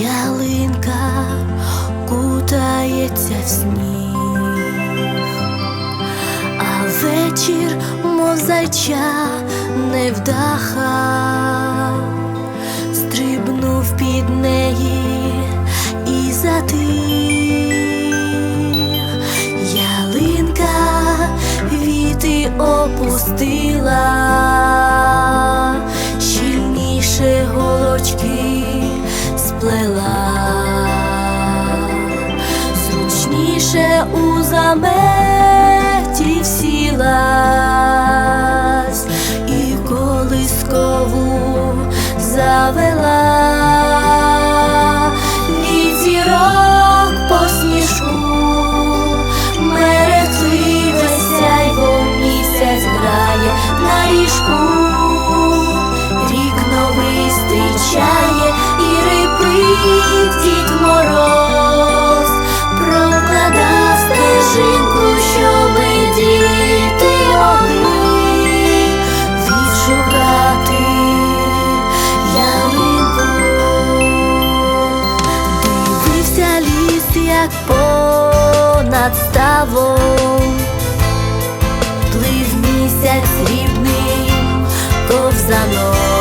ялинка кутається в сніг, а вечір мов зайча не вдаха, стрибнув під неї і затих ялинка віти опустила. Заметі всілась і колискову завела. Від зірок по сніжку, мерехтливе сяйво на ріжку, рік новий зустрічає і рипить Дід Мороз. над ставом, плив місяць рібний ковзанок.